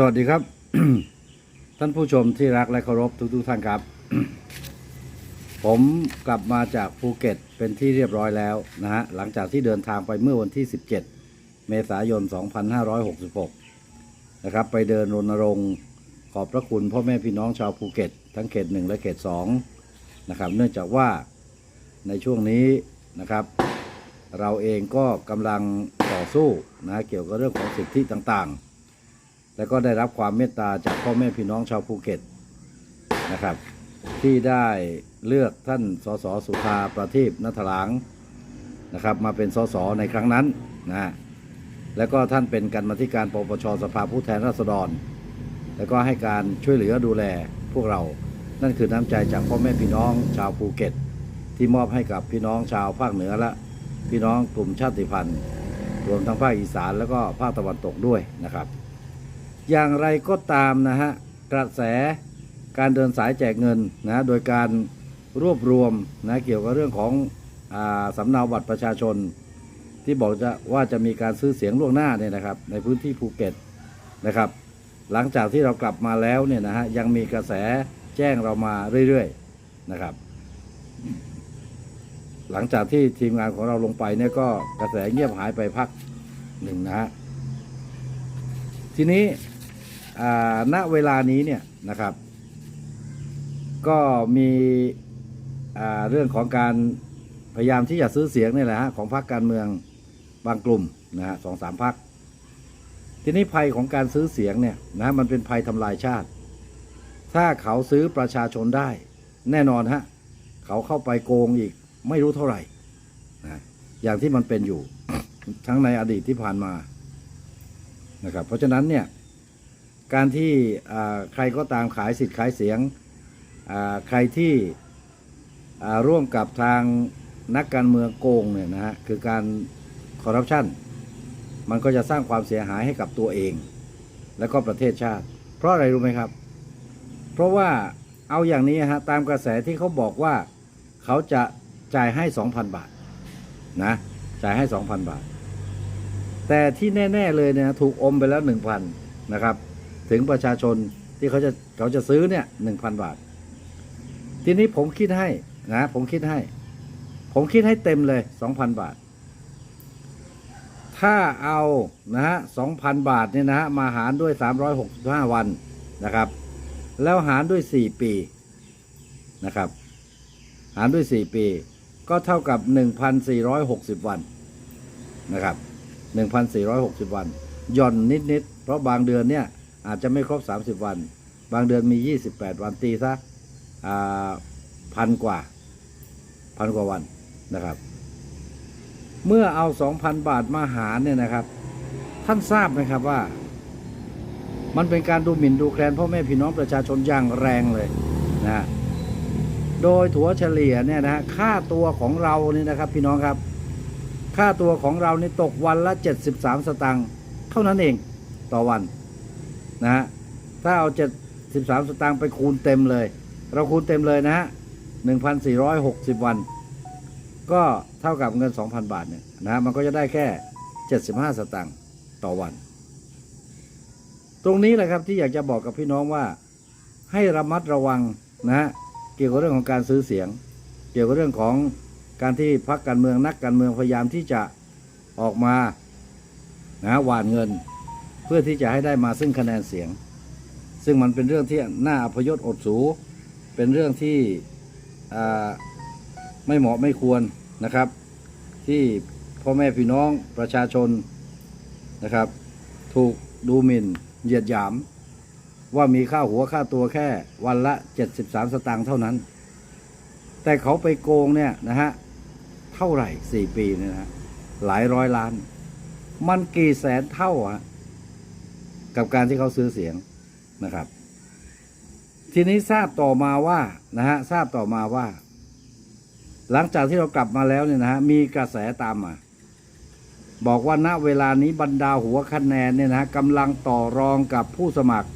สวัสดีครับ ท่านผู้ชมที่รักและเคารพทุกๆท่านครับ ผมกลับมาจากภูเก็ตเป็นที่เรียบร้อยแล้วนะฮะหลังจากที่เดินทางไปเมื่อวันที่ 17 เมษายน 2566 นะครับ ไปเดินรณรงค์ขอบพระคุณพ่อแม่พี่น้องชาวภูเก็ต ทั้งเขตหนึ่งและเขตสองนะครับ เนื่องจากว่าในช่วงนี้นะครับ เราเองก็กำลังต่อสู้นะเกี่ยวกับเรื่องของสิทธิต่างๆ แล้วก็ได้รับความเมตตาจากพ่อแม่พี่น้องชาวภูเก็ตนะครับ ที่ได้เลือกท่านสสสุธาประทีปนัทหลางนะครับ มาเป็นสสในครั้งนั้นนะแล้วก็ท่านเป็นกรรมาธิการปปชสภาผู้แทนราษฎร แล้วก็ให้การช่วยเหลือดูแลพวกเรา นั่นคือน้ำใจจากพ่อแม่พี่น้องชาวภูเก็ต ที่มอบให้กับพี่น้องชาวภาคเหนือและพี่น้องกลุ่มชาติพันธุ์ รวมทั้งภาคอีสานแล้วก็ภาคตะวันตกด้วยนะครับ อย่างไรก็ตามนะฮะกระแสการเดินสายแจกเงินนะโดยการรวบรวมนะเกี่ยวกับเรื่องของอสำเนาบัตรประชาชน ที่บอกจะว่าจะมีการซื้อเสียงล่วงหน้าเนี่ยนะครับ ในพื้นที่ภูเก็ตนะครับ หลังจากที่เรากลับมาแล้วเนี่ยนะฮะยังมีกระแสแจ้งเรามาเรื่อยๆนะครับ หลังจากที่ทีมงานของเราลงไปเนี่ยก็กระแสเงียบหายไปพักหนึ่งนะฮะทีนี้ ณเวลานี้เนี่ยนะครับ ก็มีเรื่องของการพยายามที่จะซื้อเสียงนี่แหละฮะของพรรคการเมืองบางกลุ่มนะฮะสองสามพรรคทีนี้ภัยของการซื้อเสียงเนี่ยนะมันเป็นภัยทำลายชาติ ถ้าเขาซื้อประชาชนได้ แน่นอนฮะเขาเข้าไปโกงอีกไม่รู้เท่าไหร่นะอย่างที่มันเป็นอยู่ทั้งในอดีตที่ผ่านมานะครับ เพราะฉะนั้นเนี่ย การที่ใครก็ตามขายสิทธิ์ขายเสียง ใครที่ร่วมกับทางนักการเมืองโกงเนี่ยนะฮะคือการคอร์รัปชันมันก็จะสร้างความเสียหายให้กับตัวเอง และก็ประเทศชาติ เพราะอะไรรู้ไหมครับ เพราะว่าเอาอย่างนี้ฮะตามกระแสที่เขาบอกว่าเขาจะจ่ายให้ 2,000 บาทนะจ่ายให้ 2,000 บาท แต่ที่แน่ ๆ เลยเนี่ยถูกอมไปแล้วหนึ่งพันนะครับ ถึงประชาชนที่เขาจะเขาจะซื้อเนี่ยหนึ่งพันบาท ทีนี้ผมคิดให้นะผมคิดให้ ผมคิดให้เต็มเลยสองพันบาท ถ้าเอานะฮะสองพันบาทเนี่ยนะฮะมาหารด้วยสามร้อยหกสิบห้าวันนะครับ แล้วหารด้วยสี่ปีนะครับ หารด้วยสี่ปี ก็เท่ากับหนึ่งพันสี่ร้อยหกสิบวันนะครับ1,460วันสี่ร้อยหกสิบวัน ย่อนนิดๆเพราะบางเดือนเนี่ย อาจจะไม่ครบ 30 วัน บางเดือนมี 28 วันตีซะพันกว่าพันกว่าวันนะครับ เมื่อเอา 2,000 บาทมาหารเนี่ยนะครับ ท่านทราบไหมครับว่า มันเป็นการดูหมิ่นดูแคลนพ่อแม่พี่น้องประชาชนอย่างแรงเลยนะโดยถัวเฉลี่ยเนี่ยนะฮะค่าตัวของเรานี่นะครับพี่น้องครับ ค่าตัวของเรานี่ตกวันละ 73 สตางค์เท่านั้นเองต่อวัน นะฮะถ้าเอา73สตางค์ไปคูณเต็มเลย เราคูณเต็มเลยนะฮะ1,460วัน ก็เท่ากับเงิน2,000บาทเนี่ยนะฮะมันก็จะได้แค่75สตางค์ต่อวัน ตรงนี้แหละครับที่อยากจะบอกกับพี่น้องว่า ให้ระมัดระวังนะฮะเกี่ยวกับเรื่องของการซื้อเสียง เกี่ยวกับเรื่องของการที่พรรคการเมืองนักการเมืองพยายามที่จะออกมานะหวานเงิน เพื่อที่จะให้ได้มาซึ่งคะแนนเสียง ซึ่งมันเป็นเรื่องที่น่าอพยศอดสู เป็นเรื่องที่ไม่เหมาะไม่ควรนะครับ ที่พ่อแม่พี่น้องประชาชนนะครับ ถูกดูหมิ่นเหยียดหยาม ว่ามีค่าหัวค่าตัวแค่วันละ 73 สตางค์เท่านั้น แต่เขาไปโกงเนี่ยนะฮะเท่าไหร่สี่ปีเนี่ยนะฮะหลายร้อยล้าน มันกี่แสนเท่าอะ กับการที่เขาซื้อเสียงนะครับ ทีนี้ทราบต่อมาว่านะฮะทราบต่อมาว่า หลังจากที่เรากลับมาแล้วเนี่ยนะฮะมีกระแสตามมาบอกว่าณเวลานี้บรรดาหัวคะแนนเนี่ยนะะกำลังต่อรองกับผู้สมัคร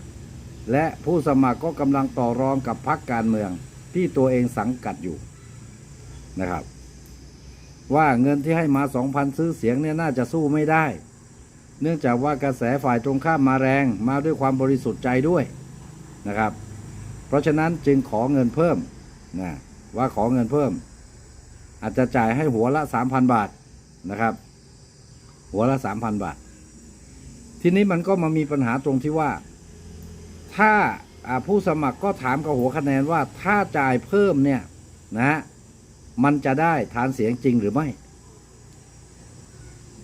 และผู้สมัครก็กำลังต่อรองกับพรรคการเมือง ที่ตัวเองสังกัดอยู่นะครับ ว่าเงินที่ให้มาสองพันซื้อเสียงเนี่ยน่าจะสู้ไม่ได้ เนื่องจากว่ากระแสฝ่ายตรงข้ามมาแรงมาด้วยความบริสุทธิ์ใจด้วยนะครับ เพราะฉะนั้นจึงขอเงินเพิ่มนะว่าขอเงินเพิ่ม อาจจะจ่ายให้หัวละสามพันบาทนะครับ หัวละสามพันบาท ทีนี้มันก็มามีปัญหาตรงที่ว่า ถ้าผู้สมัครก็ถามกับหัวคะแนนว่าถ้าจ่ายเพิ่มเนี่ยนะฮะมันจะได้ฐานเสียงจริงหรือไม่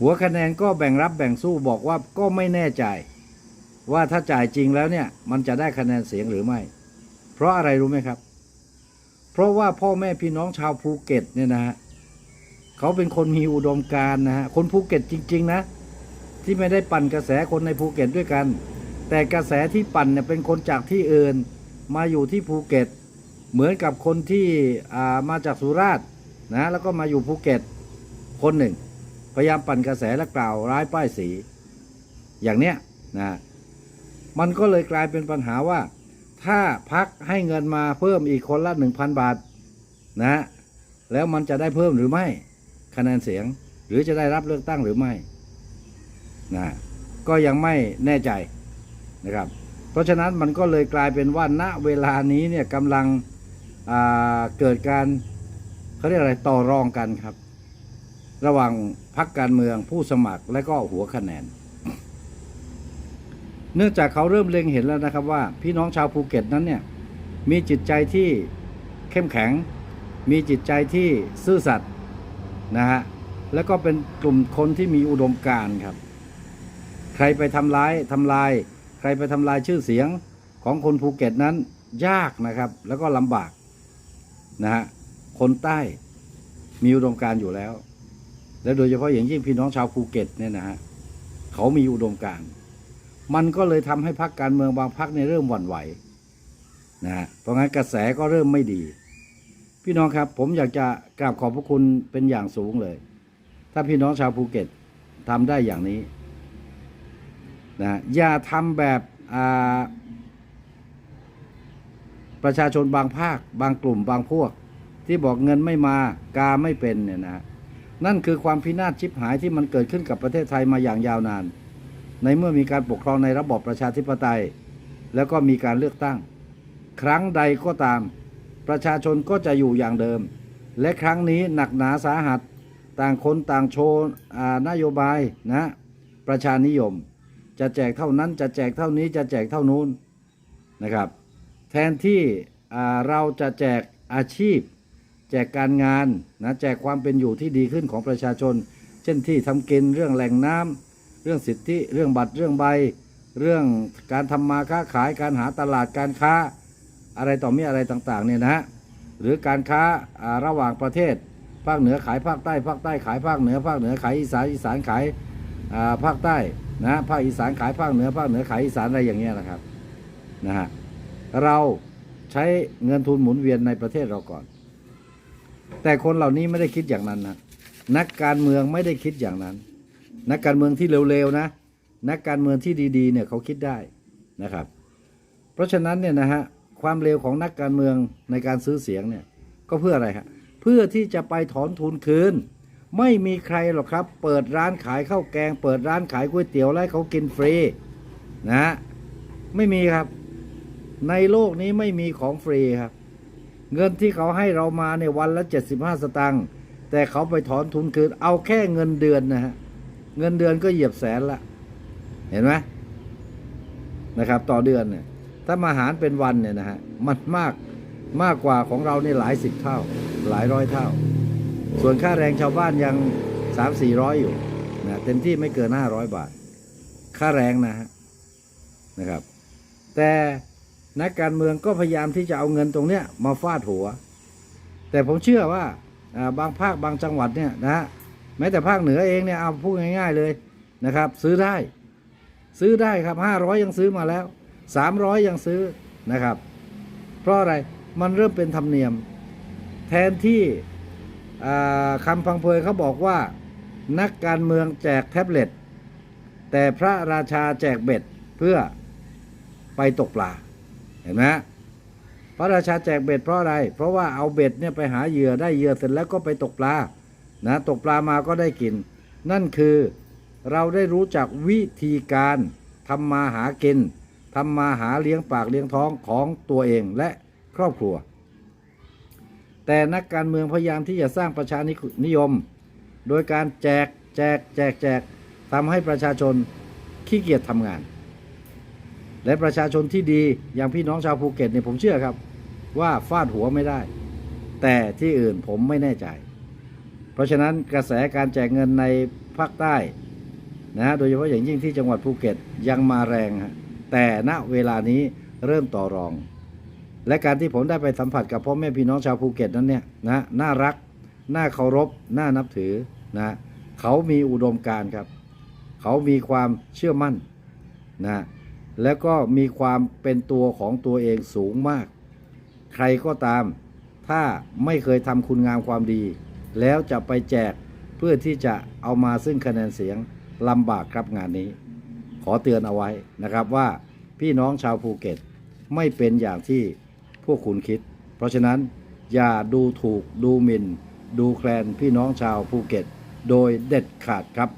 หัวคะแนนก็แบ่งรับแบ่งสู้บอกว่าก็ไม่แน่ใจ ว่าถ้าจ่ายจริงแล้วเนี่ย มันจะได้คะแนนเสียงหรือไม่ เพราะอะไรรู้ไหมครับ เพราะว่าพ่อแม่พี่น้องชาวภูเก็ตเนี่ยนะฮะเขาเป็นคนมีอุดมการณ์นะฮะคนภูเก็ตจริง ๆ นะ ที่ไม่ได้ปั่นกระแสคนในภูเก็ตด้วยกัน แต่กระแสที่ปั่นเนี่ยเป็นคนจากที่อื่นมาอยู่ที่ภูเก็ต เหมือนกับคนที่อ่ามาจากสุราษฎร์นะแล้วก็มาอยู่ภูเก็ตคนหนึ่ง พยายามปั่นกระแสและกล่าวร้ายป้ายสี อย่างเนี้ยนะมันก็เลยกลายเป็นปัญหาว่า ถ้าพักให้เงินมาเพิ่มอีกคนละหนึ่งพันบาทนะแล้วมันจะได้เพิ่มหรือไม่คะแนนเสียงหรือจะได้รับเลือกตั้งหรือไม่นะก็ยังไม่แน่ใจนะครับ เพราะฉะนั้นมันก็เลยกลายเป็นว่าณเวลานี้เนี่ยกำลังเกิดการเขาเรียกอะไรต่อรองกันครับ ระหว่างพักการเมืองผู้สมัครและก็หัวคะแนน เนื่องจากเขาเริ่มเล็งเห็นแล้วนะครับว่า พี่น้องชาวภูเก็ตนั้นเนี่ยมีจิตใจที่เข้มแข็ง มีจิตใจที่ซื่อสัตย์นะฮะแล้วก็เป็นกลุ่มคนที่มีอุดมการณ์ครับ ใครไปทำร้ายทำลาย ใครไปทำลายชื่อเสียงของคนภูเก็ตนั้นยากนะครับ แล้วก็ลำบากนะฮะคนใต้มีอุดมการณ์อยู่แล้ว และโดยเฉพาะอย่างยิ่งพี่น้องชาวภูเก็ตเนี่ยนะฮะเขามีอุดมการณ์มันก็เลยทำให้พรรคการเมืองบางพรรคเนี่ยเริ่มหวั่นไหวนะฮะเพราะงั้นกระแสก็เริ่มไม่ดี พี่น้องครับ ผมอยากจะกราบขอบพระคุณเป็นอย่างสูงเลย ถ้าพี่น้องชาวภูเก็ตทำได้อย่างนี้นะอย่าทำแบบประชาชนบางภาค บางกลุ่มบางพวก ที่บอกเงินไม่มากาไม่เป็นเนี่ยนะ นั่นคือความพินาศชิบหายที่มันเกิดขึ้นกับประเทศไทยมาอย่างยาวนาน ในเมื่อมีการปกครองในระบอบประชาธิปไตย แล้วก็มีการเลือกตั้ง ครั้งใดก็ตาม ประชาชนก็จะอยู่อย่างเดิม และครั้งนี้หนักหนาสาหัส ต่างคนต่างโชว์นโยบายนะประชานิยม จะแจกเท่านั้นจะแจกเท่านี้จะแจกเท่านู้นนะครับ แทนที่เราจะแจกอาชีพ แจกการงานนะแจกความเป็นอยู่ที่ดีขึ้นของประชาชน เช่นที่ทำกินเรื่องแหล่งน้ำเรื่องสิทธิเรื่องบัตรเรื่องใบ เรื่องการทำมาค้าขายการหาตลาดการค้า อะไรต่อมีอะไรต่างๆเนี่ยนะฮะหรือการค้าระหว่างประเทศ ภาคเหนือขายภาคใต้ภาคใต้ขายภาคเหนือภาคเหนือขายอีสานอีสานขายภาคใต้นะภาคอีสานขายภาคเหนือภาคเหนือขายอีสานอะไรอย่างเงี้ยนะครับนะฮะเราใช้เงินทุนหมุนเวียนในประเทศเราก่อน แต่คนเหล่านี้ไม่ได้คิดอย่างนั้นนะนักการเมืองไม่ได้คิดอย่างนั้น นักการเมืองที่เร็วๆนะ นักการเมืองที่ดีๆเนี่ยเขาคิดได้นะครับ เพราะฉะนั้นเนี่ยนะฮะความเร็วของนักการเมืองในการซื้อเสียงเนี่ยก็เพื่ออะไรฮะเพื่อที่จะไปถอนทุนคืน ไม่มีใครหรอกครับ เปิดร้านขายข้าวแกง เปิดร้านขายก๋วยเตี๋ยวแล้วเขากินฟรีนะฮะไม่มีครับ ในโลกนี้ไม่มีของฟรีครับ เงินที่เขาให้เรามาเนี่ยวันละ 75 สตางค์แต่เขาไปถอนทุนคืน เอาแค่เงินเดือนนะฮะ เงินเดือนก็เหยียบแสนละ เห็นไหมนะครับ ต่อเดือนเนี่ย ถ้ามาหารเป็นวันเนี่ยนะฮะ มันมากมากกว่าของเราเนี่หลายสิบเท่า หลายร้อยเท่า ส่วนค่าแรงชาวบ้านยังสามสี่ร้อยอยู่นะเต็มที่ไม่เกินห้าร้อยบาท ค่าแรงนะฮะนะครับ แต่ นักการเมืองก็พยายามที่จะเอาเงินตรงเนี้ยมาฟาดหัว แต่ผมเชื่อว่าบางภาคบางจังหวัดเนี่ยนะฮะแม้แต่ภาคเหนือเองเนี่ยเอาพูดง่าย ๆเลยนะครับ ซื้อได้ ซื้อได้ครับห้าร้อยยังซื้อมาแล้วสามร้อยยังซื้อนะครับ เพราะอะไรมันเริ่มเป็นธรรมเนียม แทนที่คำพังเพยเขาบอกว่า นักการเมืองแจกแท็บเล็ตแต่พระราชาแจกเบ็ดเพื่อไปตกปลา ห็นไหมพระราชาแจกเบ็ดเพราะอะไร เพราะว่าเอาเบ็ดเนี่ยไปหาเหยื่อได้เหยื่อเสร็จแล้วก็ไปตกปลา นะ ตกปลามาก็ได้กิน นั่นคือเราได้รู้จักวิธีการทำมาหากินทำมาหาเลี้ยงปากเลี้ยงท้องของตัวเองและครอบครัว แต่นักการเมืองพยายามที่จะสร้างประชานิยม โดยการแจกแจกแจกแจกทำให้ประชาชนขี้เกียจทำงาน และประชาชนที่ดีอย่างพี่น้องชาวภูเก็ตเนี่ยผมเชื่อครับ ว่าฟาดหัวไม่ได้ แต่ที่อื่นผมไม่แน่ใจ เพราะฉะนั้นกระแสการแจกเงินในภาคใต้นะฮะโดยเฉพาะอย่างยิ่งที่จังหวัดภูเก็ตยังมาแรงฮะแต่ณเวลานี้เริ่มต่อรอง และการที่ผมได้ไปสัมผัสกับพ่อแม่พี่น้องชาวภูเก็ตนั้นเนี่ยนะน่ารักน่าเคารพน่านับถือนะเขามีอุดมการครับ เขามีความเชื่อมั่นนะ แล้วก็มีความเป็นตัวของตัวเองสูงมาก ใครก็ตาม ถ้าไม่เคยทำคุณงามความดี แล้วจะไปแจกเพื่อที่จะเอามาซึ่งคะแนนเสียงลำบากครับงานนี้ ขอเตือนเอาไว้นะครับว่าพี่น้องชาวภูเก็ตไม่เป็นอย่างที่พวกคุณคิด เพราะฉะนั้นอย่าดูถูกดูหมิ่น ดูแคลนพี่น้องชาวภูเก็ต โดยเด็ดขาดครับ